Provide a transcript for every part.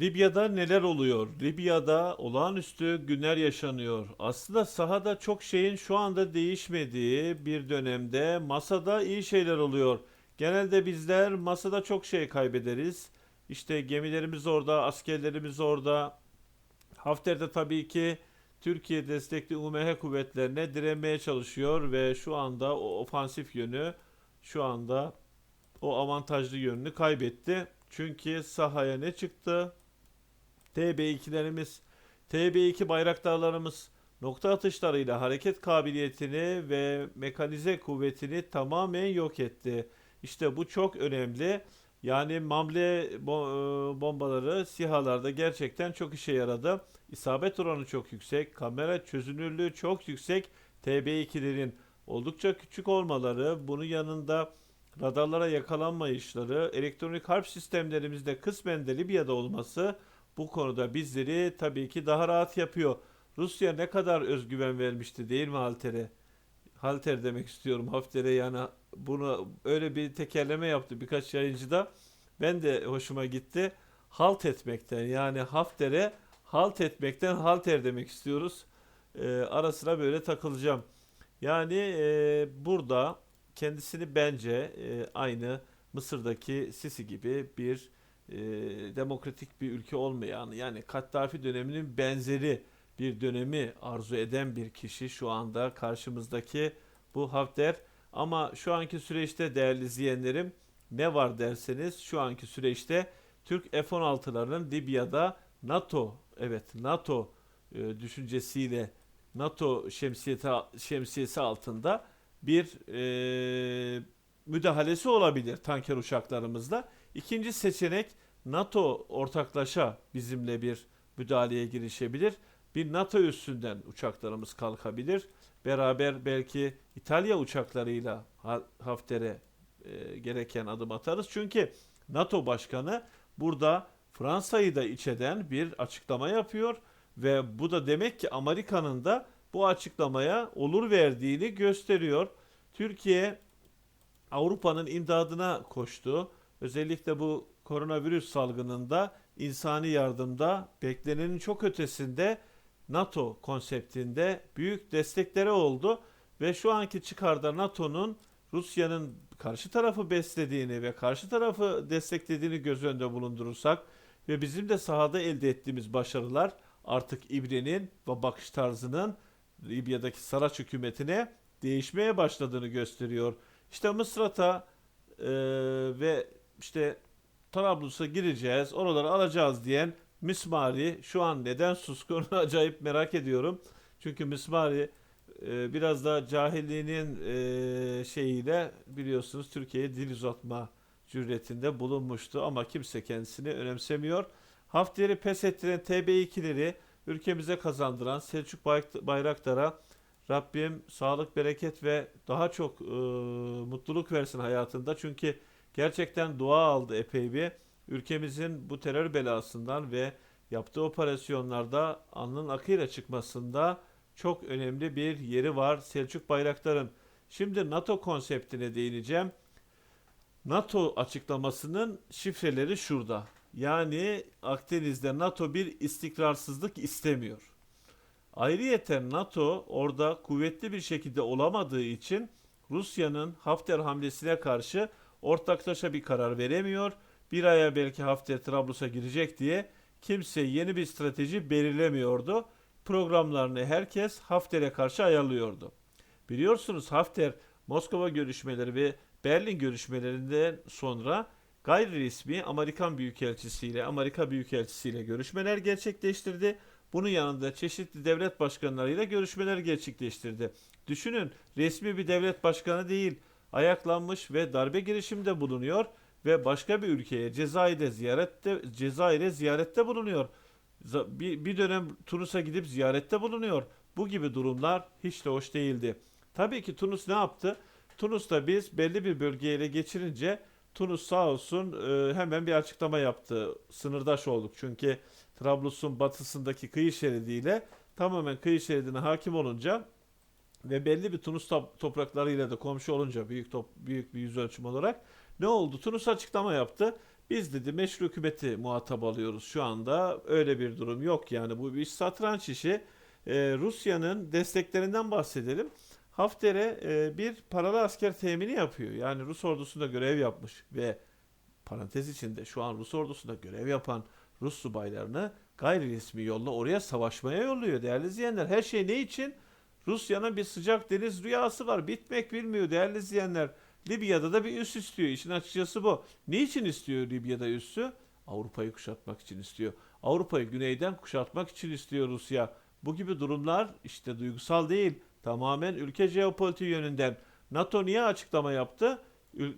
Libya'da neler oluyor? Libya'da olağanüstü günler yaşanıyor. Aslında sahada çok şeyin şu anda değişmediği bir dönemde masada iyi şeyler oluyor. Genelde bizler masada çok şey kaybederiz. İşte gemilerimiz orada, askerlerimiz orada. Hafter de tabii ki Türkiye destekli UMH kuvvetlerine direnmeye çalışıyor ve şu anda o ofansif yönü şu anda o avantajlı yönünü kaybetti. Çünkü sahaya ne çıktı? TB2'lerimiz, TB2 bayraktarlarımız nokta atışlarıyla hareket kabiliyetini ve mekanize kuvvetini tamamen yok etti. İşte bu çok önemli. Yani mamle e, bombaları SİHA'larda gerçekten çok işe yaradı. İsabet oranı çok yüksek, kamera çözünürlüğü çok yüksek. TB2'lerin oldukça küçük olmaları, bunun yanında radarlara yakalanmayışları, elektronik harp sistemlerimizde kısmen de Libya'da olması bu konuda bizleri tabii ki daha rahat yapıyor. Rusya ne kadar özgüven vermişti değil mi Halter'e? Halter demek istiyorum Hafter'e yani bunu öyle bir tekerleme yaptı birkaç yayıncı da. Ben de hoşuma gitti. Halt etmekten yani Hafter'e halt etmekten Halter demek istiyoruz. Ee, ara sıra böyle takılacağım. Yani e, burada kendisini bence e, aynı Mısır'daki Sisi gibi bir e, demokratik bir ülke olmayan yani Kaddafi döneminin benzeri bir dönemi arzu eden bir kişi şu anda karşımızdaki bu Hafter. Ama şu anki süreçte değerli izleyenlerim ne var derseniz şu anki süreçte Türk F-16'larının Libya'da NATO evet NATO e, düşüncesiyle NATO şemsiyesi altında bir e, müdahalesi olabilir tanker uçaklarımızla. İkinci seçenek NATO ortaklaşa bizimle bir müdahaleye girişebilir. Bir NATO üstünden uçaklarımız kalkabilir. Beraber belki İtalya uçaklarıyla Ha- Hafter'e e, gereken adım atarız. Çünkü NATO başkanı burada Fransa'yı da içeden bir açıklama yapıyor ve bu da demek ki Amerika'nın da bu açıklamaya olur verdiğini gösteriyor. Türkiye Avrupa'nın imdadına koştu. Özellikle bu koronavirüs salgınında insani yardımda beklenenin çok ötesinde NATO konseptinde büyük destekleri oldu ve şu anki çıkarda NATO'nun Rusya'nın karşı tarafı beslediğini ve karşı tarafı desteklediğini göz önünde bulundurursak ve bizim de sahada elde ettiğimiz başarılar artık İbre'nin ve bakış tarzının Libya'daki Saraç hükümetine değişmeye başladığını gösteriyor. İşte Mısrat'a e, ve işte Trablus'a gireceğiz, oraları alacağız diyen Mismari şu an neden suskun acayip merak ediyorum. Çünkü Mismari e, biraz da cahilliğinin e, şeyiyle biliyorsunuz Türkiye'ye dil uzatma cüretinde bulunmuştu ama kimse kendisini önemsemiyor. Hafter'i pes ettiren TB2'leri ülkemize kazandıran Selçuk Bayrak- Bayraktar'a Rabbim sağlık, bereket ve daha çok e, mutluluk versin hayatında. Çünkü gerçekten dua aldı epey bir. Ülkemizin bu terör belasından ve yaptığı operasyonlarda alnının akıyla çıkmasında çok önemli bir yeri var Selçuk Bayraktar'ın. Şimdi NATO konseptine değineceğim. NATO açıklamasının şifreleri şurada. Yani Akdeniz'de NATO bir istikrarsızlık istemiyor. Ayrıyeten NATO orada kuvvetli bir şekilde olamadığı için Rusya'nın Hafter hamlesine karşı ortaklaşa bir karar veremiyor. Bir aya belki Hafter Trablus'a girecek diye kimse yeni bir strateji belirlemiyordu. Programlarını herkes Hafter'e karşı ayarlıyordu. Biliyorsunuz Hafter Moskova görüşmeleri ve Berlin görüşmelerinden sonra gayri resmi Amerikan Büyükelçisiyle, Amerika Büyükelçisiyle görüşmeler gerçekleştirdi. Bunun yanında çeşitli devlet başkanlarıyla görüşmeler gerçekleştirdi. Düşünün resmi bir devlet başkanı değil, ayaklanmış ve darbe girişiminde bulunuyor ve başka bir ülkeye Cezayir'e ziyarette Cezayir'e ziyarette bulunuyor. Bir, bir dönem Tunus'a gidip ziyarette bulunuyor. Bu gibi durumlar hiç de hoş değildi. Tabii ki Tunus ne yaptı? Tunus'ta biz belli bir bölgeyi ele geçirince Tunus sağ olsun e, hemen bir açıklama yaptı. Sınırdaş olduk çünkü Trablus'un batısındaki kıyı şeridiyle tamamen kıyı şeridine hakim olunca ve belli bir Tunus top- topraklarıyla da komşu olunca büyük top, büyük bir yüz ölçüm olarak ne oldu? Tunus açıklama yaptı. Biz dedi meşru hükümeti muhatap alıyoruz şu anda. Öyle bir durum yok yani bu bir satranç işi. Ee, Rusya'nın desteklerinden bahsedelim. Hafter'e e, bir paralı asker temini yapıyor. Yani Rus ordusunda görev yapmış ve parantez içinde şu an Rus ordusunda görev yapan Rus subaylarını gayri resmi yolla oraya savaşmaya yolluyor değerli izleyenler. Her şey ne için? Rusya'nın bir sıcak deniz rüyası var. Bitmek bilmiyor değerli izleyenler. Libya'da da bir üs istiyor. İşin açıkçası bu. Ne için istiyor Libya'da üssü? Avrupa'yı kuşatmak için istiyor. Avrupa'yı güneyden kuşatmak için istiyor Rusya. Bu gibi durumlar işte duygusal değil. Tamamen ülke jeopolitiği yönünden. NATO niye açıklama yaptı?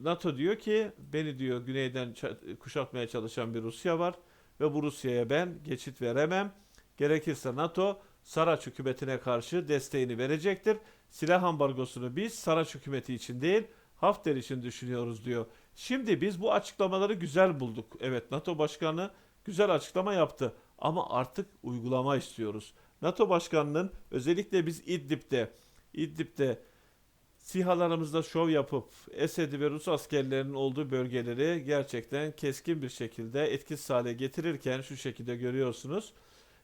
NATO diyor ki beni diyor güneyden kuşatmaya çalışan bir Rusya var ve bu Rusya'ya ben geçit veremem. Gerekirse NATO Saraç hükümetine karşı desteğini verecektir. Silah ambargosunu biz Saraç hükümeti için değil Hafter için düşünüyoruz diyor. Şimdi biz bu açıklamaları güzel bulduk. Evet NATO Başkanı güzel açıklama yaptı ama artık uygulama istiyoruz. NATO Başkanı'nın özellikle biz İdlib'de İdlib'de SİHA'larımızda şov yapıp Esed'i ve Rus askerlerinin olduğu bölgeleri gerçekten keskin bir şekilde etkisiz hale getirirken şu şekilde görüyorsunuz.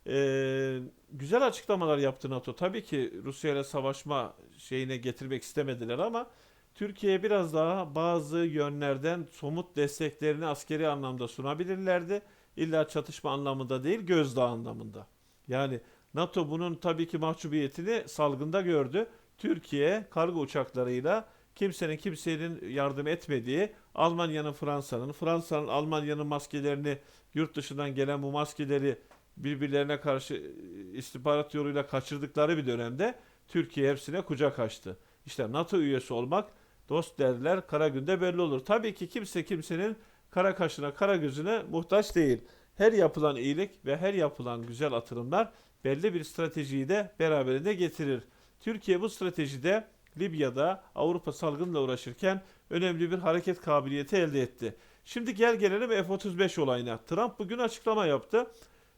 Ee, güzel açıklamalar yaptı NATO. Tabii ki Rusya ile savaşma şeyine getirmek istemediler ama Türkiye'ye biraz daha bazı yönlerden somut desteklerini askeri anlamda sunabilirlerdi. İlla çatışma anlamında değil, gözdağı anlamında. Yani NATO bunun tabii ki mahcubiyetini salgında gördü. Türkiye kargo uçaklarıyla kimsenin kimsenin yardım etmediği Almanya'nın Fransa'nın, Fransa'nın Almanya'nın maskelerini yurt dışından gelen bu maskeleri birbirlerine karşı e, istihbarat yoluyla kaçırdıkları bir dönemde Türkiye hepsine kucak açtı. İşte NATO üyesi olmak dost derler kara günde belli olur. Tabii ki kimse kimsenin kara kaşına kara gözüne muhtaç değil. Her yapılan iyilik ve her yapılan güzel atılımlar belli bir stratejiyi de beraberinde getirir. Türkiye bu stratejide Libya'da Avrupa salgınla uğraşırken önemli bir hareket kabiliyeti elde etti. Şimdi gel gelelim F-35 olayına. Trump bugün açıklama yaptı.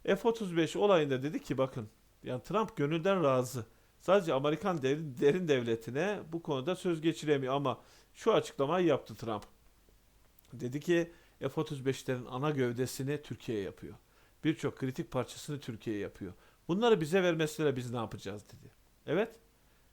F-35 olayında dedi ki bakın yani Trump gönülden razı. Sadece Amerikan derin, derin devletine bu konuda söz geçiremiyor ama şu açıklamayı yaptı Trump. Dedi ki F-35'lerin ana gövdesini Türkiye yapıyor. Birçok kritik parçasını Türkiye yapıyor. Bunları bize vermesiyle biz ne yapacağız dedi. Evet.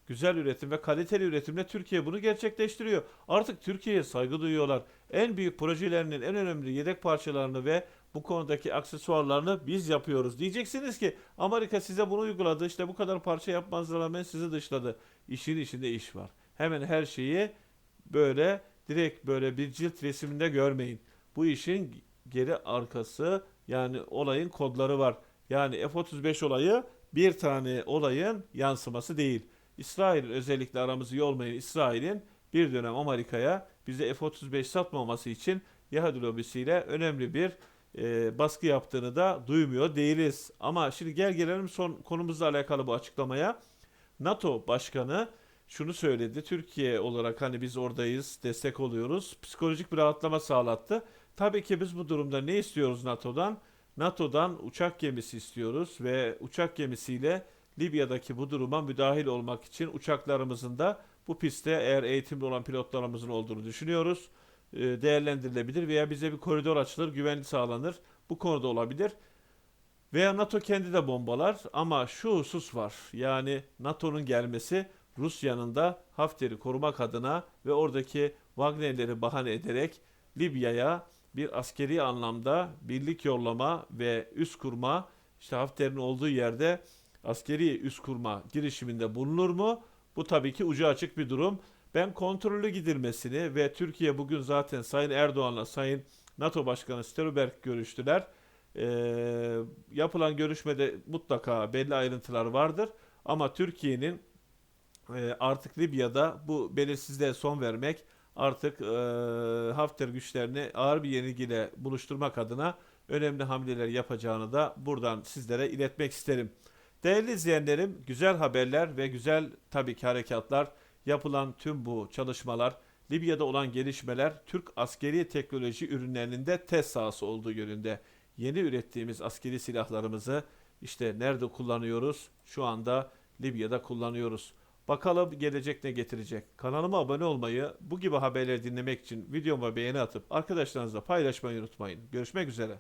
Güzel üretim ve kaliteli üretimle Türkiye bunu gerçekleştiriyor. Artık Türkiye'ye saygı duyuyorlar. En büyük projelerinin en önemli yedek parçalarını ve bu konudaki aksesuarlarını biz yapıyoruz. Diyeceksiniz ki Amerika size bunu uyguladı. İşte bu kadar parça yapmanıza rağmen sizi dışladı. İşin içinde iş var. Hemen her şeyi böyle direkt böyle bir cilt resiminde görmeyin. Bu işin geri arkası yani olayın kodları var. Yani F-35 olayı bir tane olayın yansıması değil. İsrail'in özellikle aramızı iyi olmayan İsrail'in bir dönem Amerika'ya bize F-35 satmaması için Yahudi lobisiyle önemli bir e, baskı yaptığını da duymuyor değiliz. Ama şimdi gel gelelim son konumuzla alakalı bu açıklamaya. NATO Başkanı şunu söyledi. Türkiye olarak hani biz oradayız, destek oluyoruz. Psikolojik bir rahatlama sağlattı. Tabii ki biz bu durumda ne istiyoruz NATO'dan? NATO'dan uçak gemisi istiyoruz ve uçak gemisiyle Libya'daki bu duruma müdahil olmak için uçaklarımızın da bu pistte eğer eğitimli olan pilotlarımızın olduğunu düşünüyoruz. E, değerlendirilebilir veya bize bir koridor açılır, güvenlik sağlanır. Bu konuda olabilir. Veya NATO kendi de bombalar ama şu husus var. Yani NATO'nun gelmesi Rusya'nın da Hafter'i korumak adına ve oradaki Wagner'leri bahane ederek Libya'ya bir askeri anlamda birlik yollama ve üs kurma, işte Hafter'in olduğu yerde askeri üs kurma girişiminde bulunur mu? Bu tabii ki ucu açık bir durum. Ben kontrollü gidilmesini ve Türkiye bugün zaten Sayın Erdoğan'la Sayın NATO Başkanı Stoltenberg görüştüler. Ee, yapılan görüşmede mutlaka belli ayrıntılar vardır. Ama Türkiye'nin e, artık Libya'da bu belirsizliğe son vermek, artık e, Hafter güçlerini ağır bir yenilgiyle buluşturmak adına önemli hamleler yapacağını da buradan sizlere iletmek isterim. Değerli izleyenlerim, güzel haberler ve güzel tabii ki harekatlar, yapılan tüm bu çalışmalar, Libya'da olan gelişmeler Türk askeri teknoloji ürünlerinin de test sahası olduğu yönünde. Yeni ürettiğimiz askeri silahlarımızı işte nerede kullanıyoruz? Şu anda Libya'da kullanıyoruz. Bakalım gelecek ne getirecek. Kanalıma abone olmayı, bu gibi haberleri dinlemek için videoma beğeni atıp arkadaşlarınızla paylaşmayı unutmayın. Görüşmek üzere.